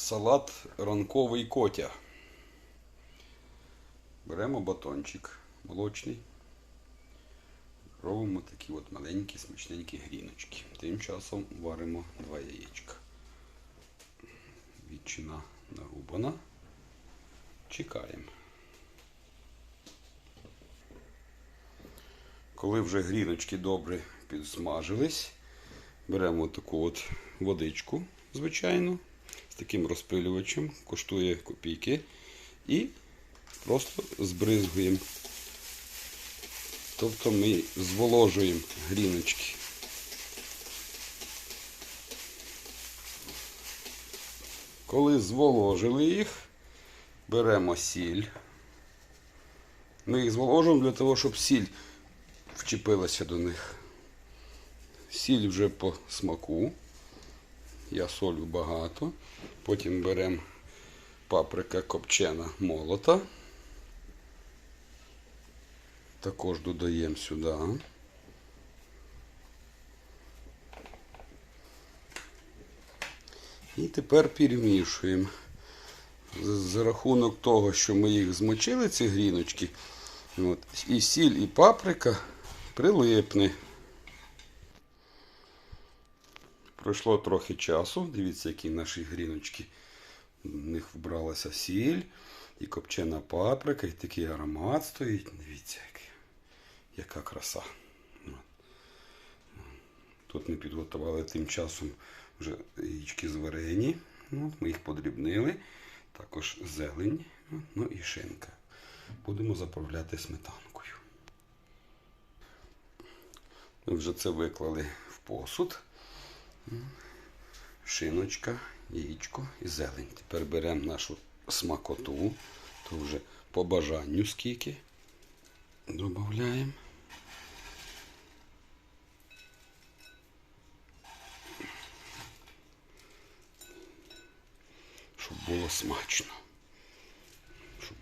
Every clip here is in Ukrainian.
Салат ранковий котя. Беремо батончик молочний. Робимо такі от маленькі смачненькі гріночки. Тим часом варимо два яєчка. Відчина нарубана. Чекаємо. Коли вже гріночки добре підсмажились, беремо таку от водичку, звичайну, з таким розпилювачем, коштує копійки, і просто збризгуємо. Тобто ми зволожуємо гріночки. Коли зволожили їх, беремо сіль. Ми їх зволожуємо для того, щоб сіль вчепилася до них. Сіль вже по смаку. Я солю багато. Потім беремо паприка копчена молота. Також додаємо сюди. І тепер перемішуємо. За- рахунок того, що ми їх змочили, ці гріночки, от, і сіль, і паприка прилипне. Пройшло трохи часу. Дивіться, які наші гріночки. В них вбралася сіль і копчена паприка, і такий аромат стоїть. Дивіться, який. яка краса. Тут ми підготували тим часом вже яєчки зварені. От, ми їх подрібнили. Також зелень, ну і шинка. Будемо заправляти сметанкою. Ми вже це виклали в посуд. Шиночка, яєчко і зелень. Тепер беремо нашу смакоту, то вже по бажанню скільки. Додаємо. Щоб було смачно. Щоб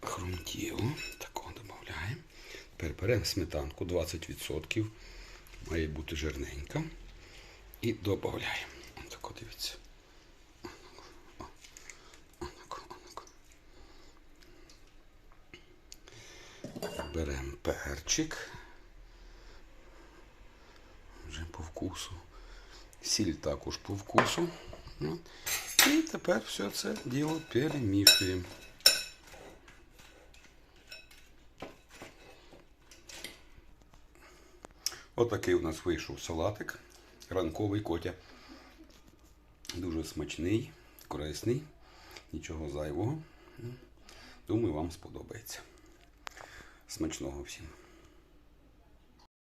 хрумтіло. Такого додаємо. Тепер беремо сметанку 20%. Має бути жирненька. І додаємо. Отако дивіться. Беремо перчик. Вже по вкусу. Сіль також по вкусу. І тепер все це діло перемішуємо. Отакий у нас вийшов салатик. Ранковий котя. Дуже смачний, корисний, нічого зайвого. Думаю, вам сподобається. Смачного всім.